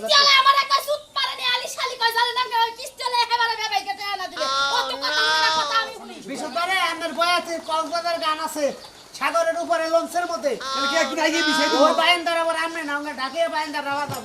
কিস্তিওয়ালা আমার একটা সুত আলি শালি জানে না কেউ কিস্তিওয়ালা একেবারে বেবাই কেটে আনা দিলে কত কথা কথা আমি শুনি। বিশুদ্ধরে আমার বয়াতে কক্সবাজার গান আছে সাগরের উপরে লঞ্চের মধ্যে। কি একদিন আগে বিষয় ওই বাইন্দার আবার আমি না আমরা ঢাকে বায়েন্দার রাওয়া যাব।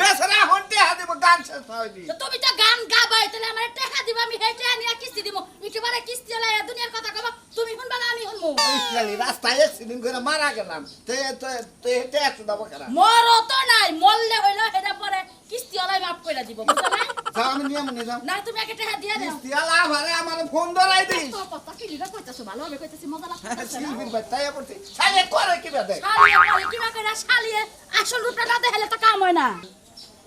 বেসরা হন্টে হাতে গান শেষ হয়নি। তো তুমি তো গান গাবাই তাহলে আমার টেহা দিবা আমি হে টেহা নিয়ে কিস্তি দিব একেবারে কিস্তি হলে এ দুনিয়ার কথা কব তুমি শুনবা না আমি শুনব ইসরায়েলি রাস্তায় অ্যাক্সিডেন্ট করে মারা গেলাম। তে তে তে হেঁটে একশো দাবো কেনা? মরো তো নাই মরলে হইল হেটা পরে কিস্তি হলাই মাফ করে দিব বুঝছ না? যাও আমি নিয়ে মনে যাও। না তুমি আগে টেহা দিয়ে দাও। তিয়ালা ভারে আমার ফোন ধরাই দিস। তো কথা কি লিখা কইতাছো? ভালোভাবে কইতাছি মজা লাগছে শিল্পীর বাচ্চাই পড়ছি সালে করে কি বেদে শালিয়ে পরে কিবা করে শালিয়ে আসল রূপটা না দেখালে তো কাম হয় না।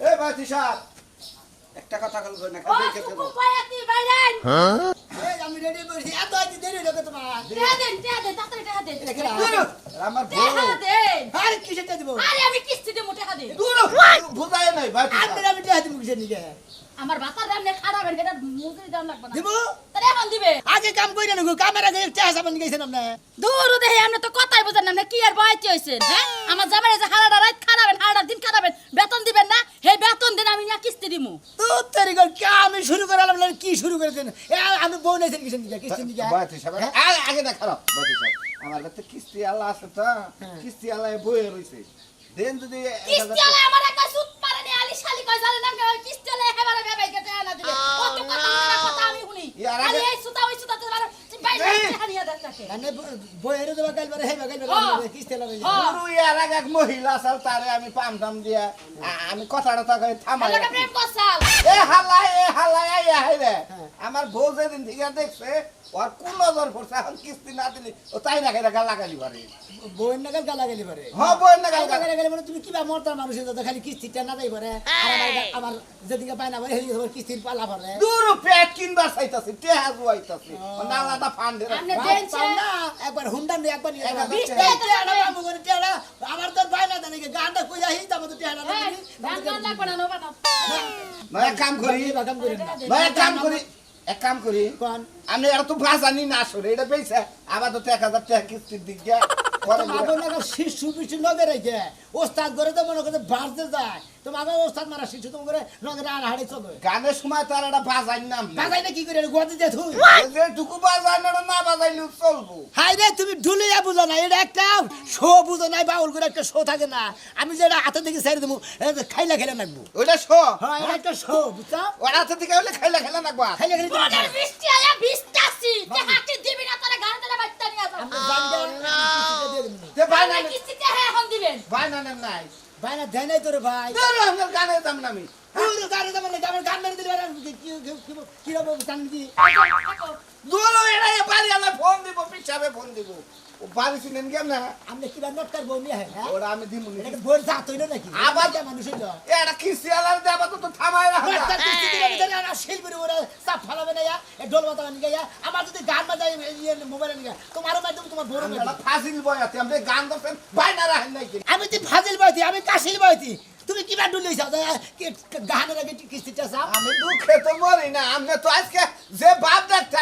এ বাতি সাহেব একটা কথা বলব না এই আমি রেডি করেছি এত আজ দেরি হলো তোমার? টেহা দেন দেন তাড়াতাড়ি দেন। আমার টেহা দেন। আরে কিসের দিব? আরে আমি কিস্তি দিব টেহা দেন দূর নাই বাতি আমি আমি টাকা দিব আমার বাতার রান্নে খারাপ হেটা মুগরি দাম লাগবে না। দিব? তাহলে এখন দিবে। আগে কাম কইরা নগো কামের আগে টাকা সাবান গেছেন আপনি দূর দেহে আপনি তো কথাই বুঝেন না আপনি কি আর বাইতে হইছেন হ্যাঁ? আমার জামাই যে হারাটা রাত খারাপেন হারাটা দিন খারাপেন বেতন দিবেন না সেই বেতন দিন আমি না কিস্তি দিমু। তো তেরি গল কে আমি শুরু করালাম না কি শুরু করেছেন এ আমি বউ নাইছেন কিসের নিকে কিসের নিকে বাতি সাহেব আগে আগে না খারাপ। বাতি সাহেব আমার কাছে কিস্তি আল্লাহ আছে তো কিস্তি আল্লাহ বয়ে রইছে। দেন যদি হলে আমার একটা সুত পারেনি আলি শালি কয় জানে না হলে বেবাই কেটে আনা দিলে কত কথা কথা আমি শুনি। আরে এই সুতা ওই সুতা! হারিয়ে তাকে। মানে দেবা হেবা গাল হ্যাঁ। বারে কিস্তে লাগে হ্যাঁ। গুরু ইয়ার আগে এক মহিলা তারে আমি পাম টাম দিয়া আমি কথাটা তাকে থামাই এ হালাই এ হালাই আইয়া হাইরে আমার বউ যেদিন থেকে দেখছে ওর কোন নজর পড়ছে? এখন কিস্তি না দিলি ও তাই না খাই গা লাগালি পারে বইয়ের নাগাল গালা গালি পারে হ বই না গাল গা গালি গালি মানে তুমি কিবা মরতার মানুষের যত খালি কিস্তিটা না দেই পারে। আর আমার আমার যেদিকে পায় না পারে সেদিকে তোমার কিস্তির পালা পারে। দূর পেট কিনবার চাইতাছি টেহা জুয়াইতাছি। না আলাদা ফান্ডে আপনি ভাই, পাও না একবার হুন্ডা নিয়ে একবার নিয়ে একবার যাবা। বিশ এই টাকা টেহারা বাবু করে টেহারা, আমার তো পায় না জানি কি, গানটা কইয়া হিস, আমার তো টেহারা না। গান গান লাগবে না নোবা না নয় এক কাম করি। বাগান করেন না। নয় কাম করি। এক কাম করি? আমি আর তো ভাষা নিয়ে না আসলে এটা পেয়েছে আবার তো এক হাজার টাকা কিস্তির দিক গিয়া পরে তোমার আগে নাকি শিশু পিছু লগে রেখে, ওস্তাদ করে তো মনে করে বাড়তে যায়। তোমার ওস্তাদ মারা শিশু তোমার করে লগে আড়াহাড়ি চলে। গানের সময় তো আর একটা বাজাই নাম বাজাই না কি করে? গোয়াতে যে থুই টুকু বাজাই না না বাজাইলেও চলবো। হাই রে তুমি ঢুলিয়া বুঝো না এটা একটা শো বুঝো নাই বাউল করে একটা শো থাকে না। আমি যেটা হাতে থেকে ছেড়ে দেবো খাইলা খেলে নাকবো। ওইটা শো? হ্যাঁ এটা একটা শো বুঝছ? ওর হাতে থেকে হলে খাইলে খেলে নাকবা খাইলা খেলে বৃষ্টি আয়া বৃষ্টাসি তে হাতে দিবি না তোরা গান তোরা বাচ্চা নিয়ে যাও আমি জানতে দিয়ে দেবো তে ভাই না কিস্তিতে হ্যাঁ এখন দিবেন। ভাই না না নাই। ভাই না দেয় নাই তোরে ভাই। তোর আমার গানে দাম না আমি। পুরো গাড়ি আমার গান মেরে দিলে আর আমি কি কি কি- কি রকম গান কি দূর এরা এ বাড়ি আলা ফোন দিব পিছাবে ফোন দিব। ও বাড়ি শুনেন কেম না আমরা কি নট কার বউ নিয়ে হ্যাঁ? ওরা আমি দিব নি। এটা বোর জাত হইল নাকি? আবার- যা মানুষ হইল। এটা কিস্তি আলার দেবা তো তো থামাই রাখা নটকার কিস্তি দিলে বিচারে আর শিল্পীর উপরে চাপ ফালাবে না ইয়া, এ ঢোল বাতা নিয়ে ইয়া। আমার যদি গান বাজাই ইয়ে মোবাইলে নিয়ে তোমারও মাধ্যমে তোমার ফাজিল বয় আমি গান করছেন ভাই রাখেন নাই আমি তুই ফাজিল আমি কাশিল বইতি তুমি কিবা ডুলিয়েছ গানের আগে কিস্তিটা চাও আমি দুঃখে তো মরি না আমি তো আজকে যে বাপ দেখতে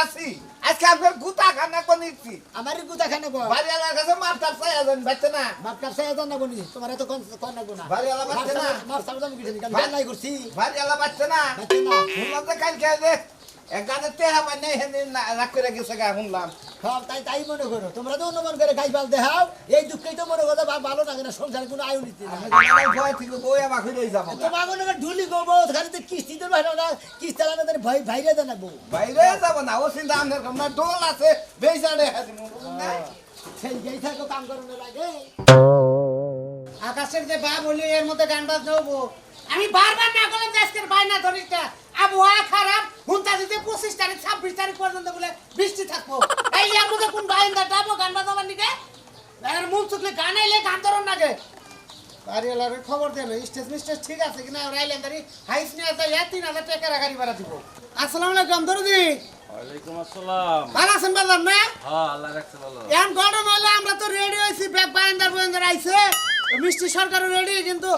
আজকে আপনার গুতা খানা কনিছি আমার গুতা খানা কো বাড়ি আলার কাছে মারতার চাই আছেন বাচ্চা না। বাপ কাছে এত না বনি তোমার এত কোন কোন না? গোনা আলা বাচ্চা না। কিছু নাই করছি বাড়ি আলা বাচ্চা না। বাচ্চা না। গানে তেহা পাই নাই হেনে রাগ করে গেছে গা শুনলাম। সব তাই তাই মনে করো। তোমরা তো অনুমান করে খাই পাল দেখাও। এই দুঃখেই তো মনে করো বা- ভালো লাগে না সংসারে কোনো আয়ু নিতে ভয় থেকে বই আমার হয়ে যাব তোমার মনে করো ঢুলি বউ খালি তো কিস্তি তো বাইরে না কিস্তি আলাদা তাদের ভয় ভাইরে দেয় না বউ। বাইরে যাব না ও চিন্তা আমাদের কম না ডোল আছে বেচারে হাতে সেই যেই থাকো কাম করো না লাগে। আকাশের যে বা বলি এর মধ্যে গান হব আমি বারবার না করলাম যে আজকের বাইনা ধরিস না আবহাওয়া খারাপ হুন্তা দিতে পঁচিশ তারিখ ছাব্বিশ তারিখ পর্যন্ত বলে বৃষ্টি থাকব। এই এর মধ্যে কোন বাইন্দা যাব গান বাজাবার নিকে? এর মন চুকলে গান এলে গান ধরন নাগে বাড়িওয়ালার খবর দেন স্টেজ মিস্টেজ ঠিক আছে কিনা? রাইলেন দাঁড়ি হাইস নিয়ে যায় ইয়া তিন হাজার টাকা গাড়ি ভাড়া দিব। আসসালামু আলাইকুম দরদি। ওয়ালাইকুম আসসালাম। ভালো আছেন বাজার না? হ্যাঁ আল্লাহ রাখছে ভালো। এখন ঘটনা হলে আমরা তো রেডি হয়েছি ব্যাগ বাইন্দার বাইন্দার আইছে। মিষ্টি সরকারও রেডি কিন্তু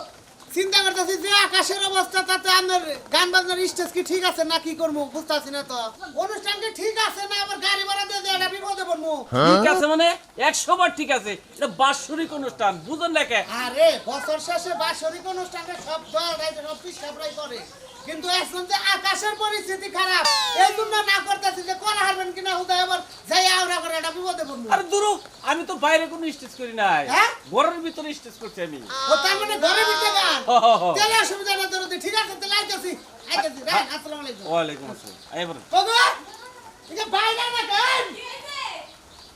চিন্তা করতেছি যে আকাশের অবস্থা তাতে আমার গান বাজনার স্টেজ কি ঠিক আছে না কি করব বুঝতেছি না তো। অনুষ্ঠান কি ঠিক আছে না আবার গাড়ি ভাড়া দিয়ে দেয় এটা বিপদে পড়ব? ঠিক আছে মানে একশো বার ঠিক আছে এটা বাৎসরিক অনুষ্ঠান বুঝেন না কে? আরে বছর শেষে বাৎসরিক অনুষ্ঠানে সব দল অফিস সব পিস করে। কিন্তু এখন যে আকাশের পরিস্থিতি খারাপ এই জন্য না করতেছি যে করা হারবেন কিনা হুদা আবার যাই আওরা করে এটা বিপদে পড়ব। আরে দুরু আমি তো বাইরে কোনো স্টেজ করি নাই। হ্যাঁ? ঘরের ভিতরে স্টেজ করছি আমি। ও তার মানে ঘরে ভিতরে গান। তাহলে অসুবিধা না দরদি ঠিক আছে তাহলে আইতেছি আইতেছি রাখ আসসালামু আলাইকুম। ওয়ালাইকুম আসসালাম। এবার। ওগো এটা বাইরে না গান বাইরে না গান একটা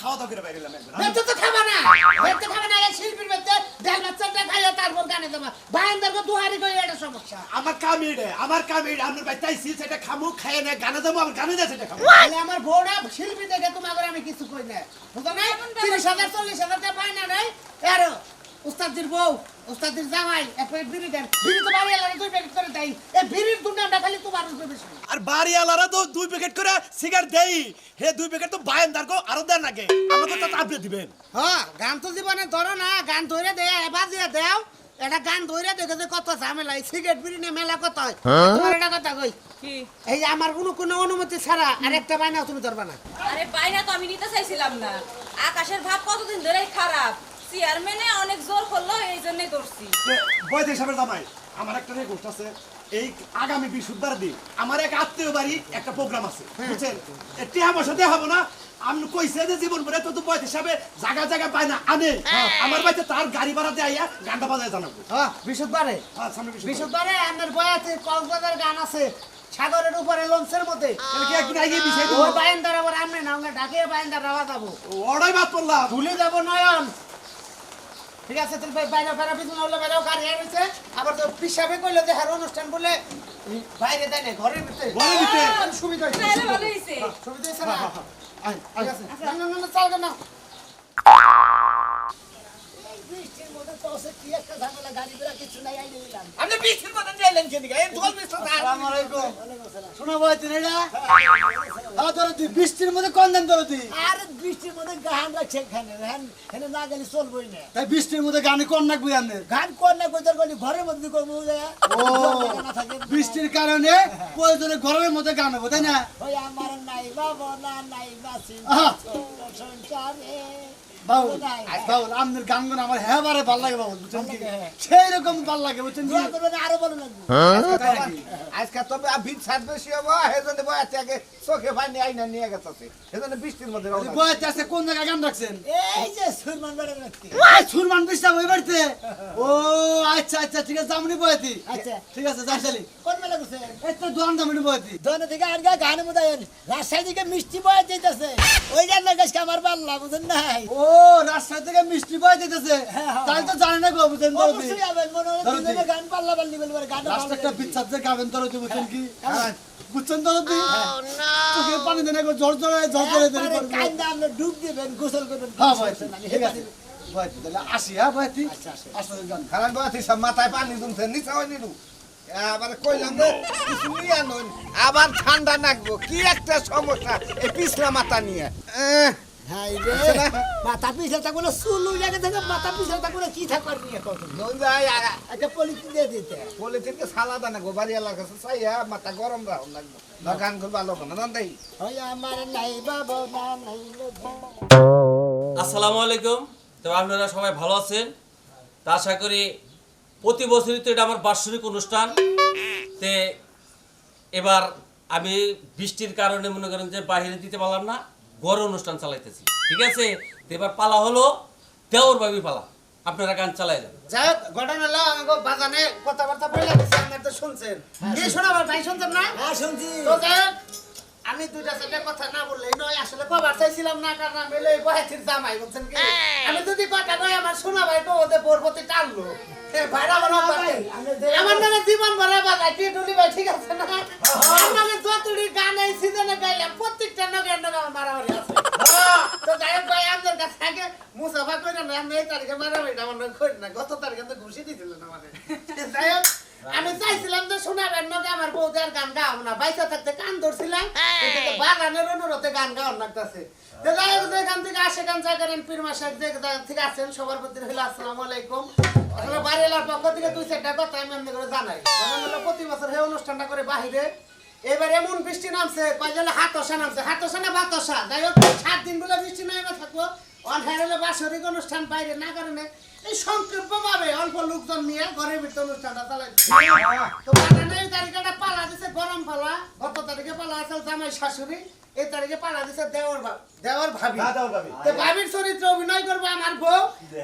খাওয়া দাওয়া করে বাইরে এলাম তো খাবা না। বেঁচে খাবা না শিল্পীর বেঁচে ডাল বাচ্চাটা খাইয়া তারপর গানে দেবা। বাইন্দার কো দুহারি কই এটা সমস্যা। আমার কাম এটা আমার কাম এটা ভাই তাইছি সেটা খামু খাই না গানে যাব আমার গানে যায় সেটা খাব তাহলে আমার বউটা শিল্পী দেখে তোমাকে আমি কিছু কই না। বুঝো না? তিরিশ হাজার চল্লিশ হাজার টাকা পাই না নাই আর উস্তাদির বউ উস্তাদির জামাই এক বিড়ি দেন বিড়ি তো বাড়ি দুই প্যাকেট করে দেয়। এই বিড়ির দুনিয়াটা খালি তোমার উপরে বেশি আর বাড়িওয়ালারা তো দুই প্যাকেট করে সিগারেট দেই। হে দুই প্যাকেট তো বায়ান দারকো আরও দেন নাকি আমাকে তো আপনি দিবেন। হ্যাঁ গান তো জীবনে ধরো না গান ধরে দে এবার দিয়ে দেও। এটা গান ধরে দেখে যে কত ঝামেলা এই সিগারেট বিড়ি নিয়ে মেলা কত হয়। তোমার এটা কথা কই? এই আমার কোনো কোনো অনুমতি ছাড়া আরেকটা বাইনা তুমি ধরবা না। আরে তো আমি নিতে চাইছিলাম না। আকাশের ভাব কতদিন ধরেই খারাপ চেয়ারম্যানে অনেক জোর করল এই ধরছি বৈদ্য হিসাবে জামাই আমার একটা রেকর্ড আছে। এই আগামী বৃহস্পতিবার দিন আমার এক আত্মীয় বাড়ি একটা প্রোগ্রাম আছে বুঝছেন? টিহা পয়সা দেওয়া হবে না। আমি কইছে যে জীবন ভরে তো তো বয়স হিসাবে জায়গা জায়গা পায় না আনে আমার বাড়িতে তার গাড়ি ভাড়া দিয়ে আইয়া গানটা বাজায় জানাব। হ্যাঁ হ্যাঁ সামনে বৃহস্পতিবার। বিশুদ্ধবারে আমার বয়াতে কক্সবাজার গান আছে। সাগরের উপরে লঞ্চের মধ্যে। ওই বাইন্দার আবার না আমরা ঢাকে বাইন্দার রাওয়া যাব বাদ পড়লাম ভুলে যাব নয়ন। ঠিক আছে তুমি বাইরে বাইরে পিছনে হলে বাইরেও গাড়ি হয়েছে আবার তো পিসাবে কইলো যে হার অনুষ্ঠান বলে বাইরে দেয় না ঘরের ভিতরে। ঘরের ভিতরে। সুবিধা হয়েছে ভালো হয়েছে সুবিধা হয়েছে না? আয়, ঠিক আছে না না না, না চালবে না। বৃষ্টির মধ্যে তো সে কি একটা ঝামেলা গাড়ি ঘোড়া কিছু নাই আইনে দিলাম আপনি বৃষ্টির কথা চাইলেন কেন? এই ঢোল বৃষ্টি আসসালামু আলাইকুম। শোনা ভাই তুই এটা? হ্যাঁ তোর তুই বৃষ্টির মধ্যে কোন দেন তোর তুই আর বৃষ্টির মধ্যে গান রাখছে এখানে হ্যান হেনে না গেলে চলবই না। তাই বৃষ্টির মধ্যে গানে কোন নাকবি আনলে গান কর না কই তোর গলি? ঘরের মধ্যে করব ও বৃষ্টির কারণে প্রয়োজনে ঘরের মধ্যে গান হব তাই না? ওই আমার নাই বাবা না নাই বাসি সংসারে বাবু নাই। আপনার গান গান আমার হ্যাঁ বারে ভালো লাগে বাবু বুঝছেন কি? ভালো লাগে, হ্যাঁ। সেই রকম ভালো লাগে বুঝছেন কি? আরও ভালো লাগবে। আজকে তবে ভিড় ছাড় বেশি হব সেজন্য বয়াতে আগে চোখে পানি আইনা নিয়ে গেছে। সেজন্য বৃষ্টির মধ্যে বয়াতে আছে। কোন জায়গায় গান রাখছেন? এই যে সুরমান বেড়ে রাখতে সুরমান বৃষ্টি ওই বাড়িতে। ও আচ্ছা আচ্ছা ঠিক আছে জামনি বয়াতি আচ্ছা। ঠিক আছে যাই চালি কোন মেলা করছে এই তো দোয়ান জামনি বয়াতি দোনে থেকে আর গা গানে রাজশাহী থেকে মিষ্টি ওই গাছকে আমার পাল্লা বুঝেন নাই? ও রাস্তা থেকে মিষ্টি বয়া দিতেছে হ্যাঁ, হ্যাঁ। তাই তো জানি না গো হয় দুজনে দি। গান পাল্লা পাল্লি গান লাস্ট একটা বিচ্ছাদ যে গাবেন তোর কি? হ্যাঁ। বুঝছেন তোর তুই চোখে পানি দেনে গো জ্বর জ্বরে জ্বর জ্বরে দেরি কান্দা আপনি ডুব দিবেন গোসল করবেন। হ্যাঁ ভাই ঠিক আছে। আসি হ্যাঁ ভাই তুই আসলে গান খারাপ বয়াতে মাথায় পানি জমছে নিচে আবার কইলাম আবার ঠান্ডা নাকবো কি একটা সমস্যা এই পিছলা মাথা নিয়ে। হাই রে। মাথা পিছলে থাকব না চুল উইলাকে থেকে মাথা পিছলে থাকব না কি থাকবার নিয়ে কত? যাই আগা পলিথিন দিয়ে দিতে। পলিথিনকে সালাদা নাকবো বাড়ি এলাকা চাইয়া মাথা গরম রাখুন লাগবো গান করব ভালো না নন দেই ওই আমার নাই বাবা না নাই আসসালামু আলাইকুম। তো আপনারা সবাই ভালো আছেন? তা আশা করি প্রতি বছরই তো এটা আমার বার্ষিক অনুষ্ঠান। তে এবার আমি বৃষ্টির কারণে মনে করেন যে বাইরে দিতে পারলাম না। গড় অনুষ্ঠান চালাইতেছি। ঠিক আছে? তো এবার পালা হলো দেওর ভাবি পালা। আপনারা গান চালাই যান যাই হোক ঘটনা হলো আমাকে বাজানে কথাবার্তা বলে তো শুনছেন। এই শোনাবার ভাই শুনছেন না? হ্যাঁ শুনছি। তো যাই হোক, আমি দুইটা চারটা কথা না বললেই নয় আসলে কবার চাইছিলাম না কারণ আমি এই বহেতির জামাই বলছেন কি? আমি যদি কথা নয় আমার শোনা ভাই তো ওদের পরবর্তী টানলো। আমার নামে জীবন ভরা বাজাই টিটুলি ভাই ঠিক আছে না? আমার নামে যতটি গান এই সিজনে গাইলাম প্রত্যেকটা নগে নগে আমার মারামারি আছে। তো যাই হোক ভাই আপনার কাছে আগে মুসাফা করে না আমি এই তারিখে মারামারি আমার করি না গত তারিখে তো ঘুষি দিয়েছিলেন আমাদের আমি চাইছিলাম যে শোনাবেন নগে আমার বউদের গান গাও না। বাইসা থাকতে কান ধরছিলাম বাগানের অনুরোধে গান গাওয়ার লাগতেছে। থেকে আসে গান থেকে আসেন সবার প্রতি আসসালামু আলাইকুম। আসলে পক্ষ থেকে দুই চারটা কথা আমি এমনি করে জানাই। যেমন হলো প্রতি বছর অনুষ্ঠানটা করে বাহিরে। এবার এমন বৃষ্টি নামছে হাতসা নামছে। হাতসা না বাতসা যাই হোক সাত দিন বলে বৃষ্টি নামে থাকব। অনহার হলে বাৎসরিক অনুষ্ঠান বাইরে না কারণে এই সংক্ষিপ্ত ভাবে অল্প লোকজন নিয়ে ঘরের ভিতরে অনুষ্ঠানটা চালাই তো বাগানে এই তারিখটা পালা দিছে গরম পালা। গত তারিখে পালা আছে জামাই শাশুড়ি এই তারিখে পালা দিছে দেওয়ার দেওয়ার ভাবি। না দেওর ভাবি। তো ভাবির চরিত্রে অভিনয় করব আমার বউ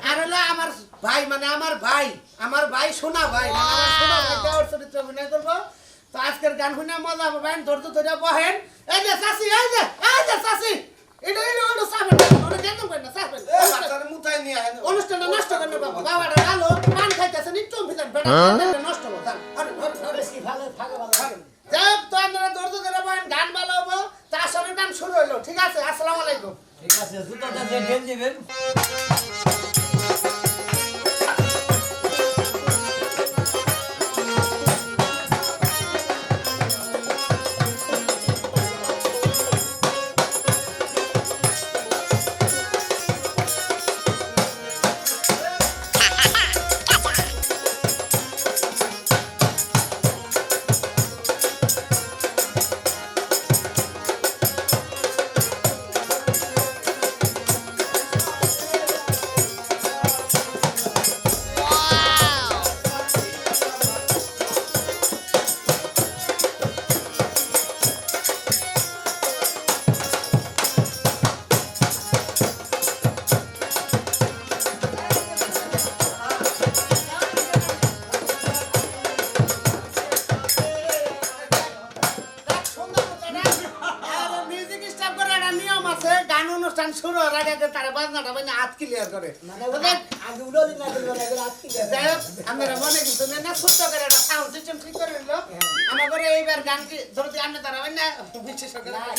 আর হলো আমার ভাই মানে আমার ভাই আমার ভাই সোনা ভাই মানে সোনা ভাই দেওয়ার চরিত্রে অভিনয় করব। তো আজকের গান শুনে মজা পাবেন ধৈর্য ধরে বহেন। এই যে চাষি এই যে এই যে চাষি এটা এটা ওটা চাবেন ওটা কেন করেন না বাচ্চারে মুতাই নিয়ে আহেন। অনুষ্ঠানটা নষ্ট করবে বাবা বাবাটা ভালো পান খাইতেছেন একটু ভিতর বেটা নষ্ট করো আরে, আরে, আরে। বেশি ভালো ফাঁকা ভালো থাকে যাই হোক, তো আপনারা দর্দ ধরে বলেন গান ভালো হব। তার সঙ্গে গান শুরু হলো ঠিক আছে? আসসালামু আলাইকুম। ঠিক আছে জুতোটা যে ঢেল দিবেন শুরু হওয়ার আগে আগে তারা বাজনাটা মানে হাত ক্লিয়ার করে। মানে আগে উড়লি না দিল না আজকে যাই হোক, আপনারা মনে কিছু নেই না ছোট্ট করে একটা সাউন্ড সিস্টেম ঠিক করে নিল। আমার ঘরে এইবার গান কি ধরতে আপনি দাঁড়াবেন না বিশেষ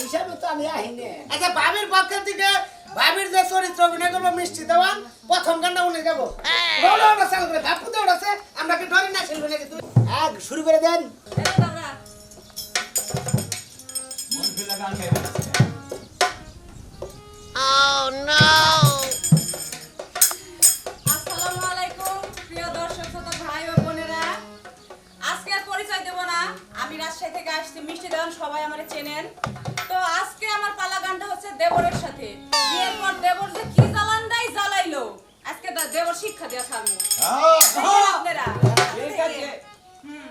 হিসাবে তো আমি আহিনে আচ্ছা ভাবির পক্ষের থেকে ভাবির যে চরিত্র অভিনয় করব মিষ্টি দেওয়ান প্রথম গানটা উনি করে ভাবু তো ওটা আমরা কি ডরি না শিল্পী নাকি তুই এক শুরু করে দেন। দাদা। আসসালামু সবাই আমার চেনেন। তো আজকে আমার পালা গানটা হচ্ছে দেবরের সাথে। বিয়ের পর দেবর যে কি জ্বালান দেয় জ্বালাইলো। আজকে দেবর শিক্ষা দেওয়া থাকব। আপনারা। ঠিক আছে। হুম।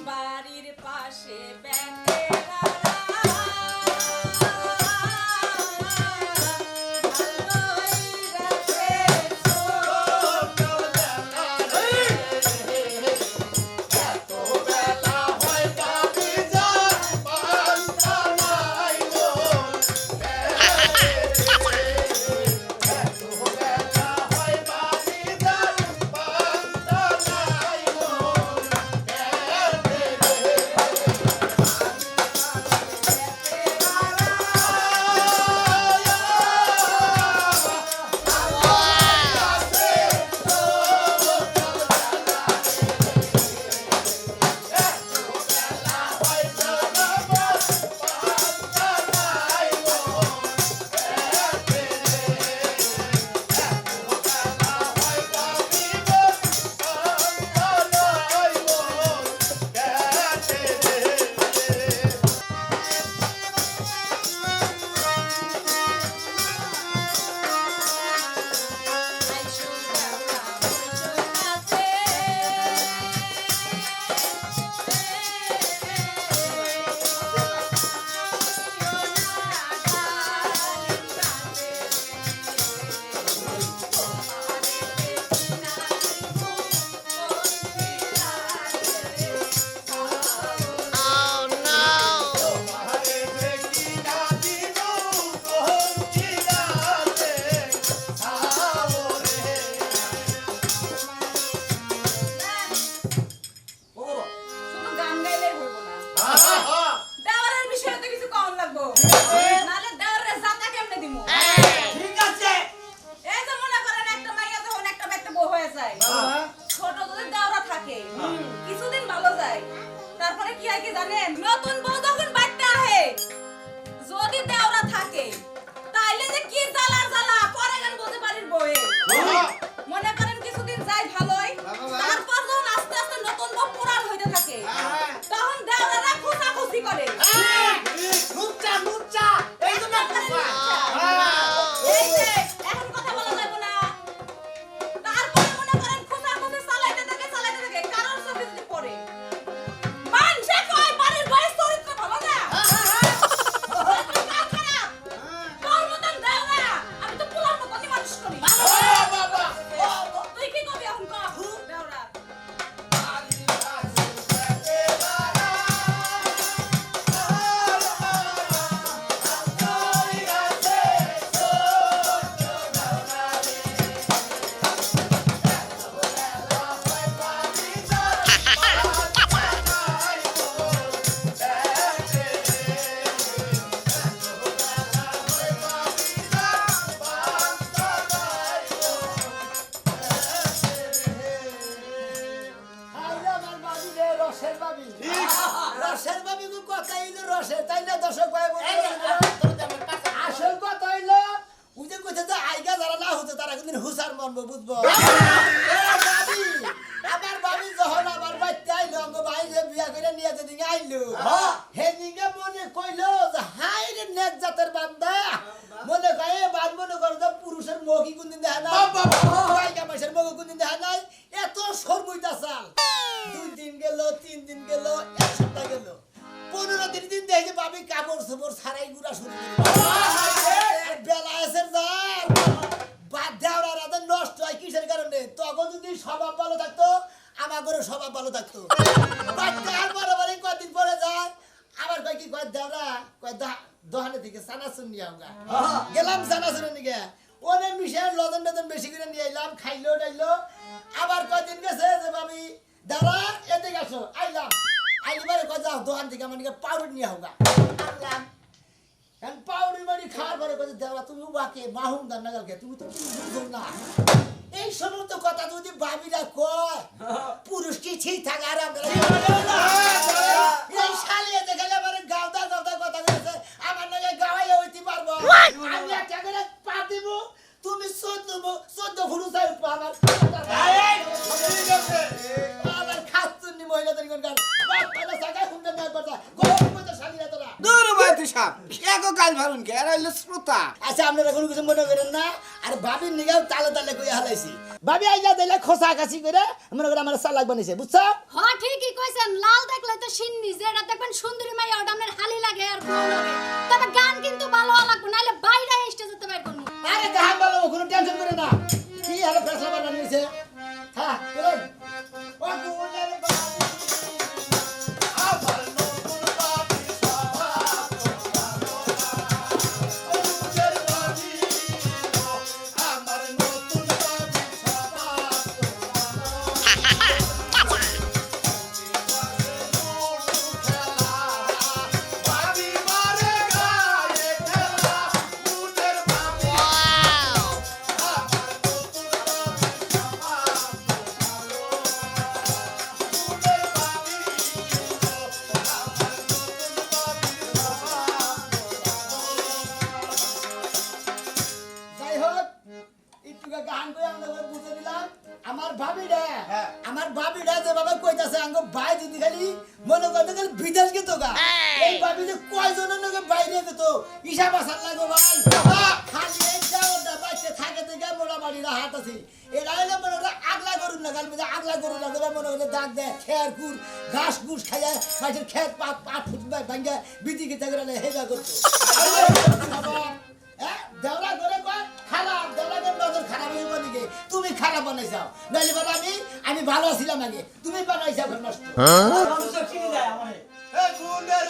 বাড়ির পাশে ব্যাংকেরা নেক জাতের বান্দা। মনে এ বাদ মনে করো যে পুরুষের মুখই কোনদিন দেখা নাই বাইকা মাসের মুখ কোনদিন দেখা নাই। এত সরবইতা চাল দুই দিন গেল তিন দিন গেল এক সপ্তাহ গেল। পনেরো দিন দিন দেখে বাবি কাপড় চোপড় সারাই গুড়া শুরু বেলা এসে যার বাদ দেওয়ার রাতে নষ্ট হয় কিসের কারণে? তখন যদি স্বভাব ভালো থাকতো আমার ঘরে স্বভাব ভালো থাকতো। বাচ্চা আর বড় কদিন পরে যায়। আবার কয় কি কয় দেওরা কয় দা- দোকানে থেকে সানাসুন নিয়ে আমরা। গেলাম সানাসুনের নিকে ওনে মিশে লদন টদন বেশি করে নিয়ে এলাম খাইলো টাইলো আবার কয়দিন গেছে যে ভাবি দাদা এদিকে আসো আইলাম। আইলি বারে কয় যাও দোকান থেকে আমার নিকে পাউডার নিয়ে হোগা আনলাম। এখন পাউডার বাড়ি খাওয়ার পরে কয় দেওয়া তুমি মাহুম দান নাগালকে তুমি তো বুঝো না। এই সমস্ত কথা যদি বাবিরা কয় পুরুষ কি ঠিক থাকে আর আমরা আমি একটা করে পা দিব তুমি চোদ্দ চোদ্দ ফুরু চাই আমার ঠিক খাচ্ছুন্নি মহিলাদের কোন গান বাপ পালা সাকা না কথা গরম মতো শালিয়া তোরা দূর বাতি সাপ এগো কাল ভারুন কে এরা হইল শ্রোতা। আচ্ছা আপনারা কোনো কিছু মনে করেন না আর ভাবির নিগাও তালে তালে কইয়া হালাইছি। ভাবি আইয়া দিলে খোসা খাসি করে মনে করে আমার সালাক বানিয়েছে বুঝছ? হ ঠিকই কইছেন। লাল দেখলে তো সিন্নি যেটা দেখবেন সুন্দরী মাইয়া ওটা আপনার হালি লাগে আর ভালো লাগে। তবে গান কিন্তু ভালো লাগবে নাহলে বাইরে আরে ভালো কোনো টেনশন করে না। কি আরে ফেসলা বানিয়েছে হ্যাঁ চলুন ও গুনের দেয় খের কুর ঘাস ঘুষ খাইয়া মাছের খেত পাট পাট ফুট ভাঙ্গা বিদিকে থাকে হেগা করতো হ্যাঁ? করে কয় খারাপ দেওরাদের নজর খারাপ হয়ে দিকে তুমি খারাপ বানাইছাও। নাইলে বলে আমি আমি ভালো ছিলাম আগে। তুমি বানাইছাও নষ্ট। এ গুণের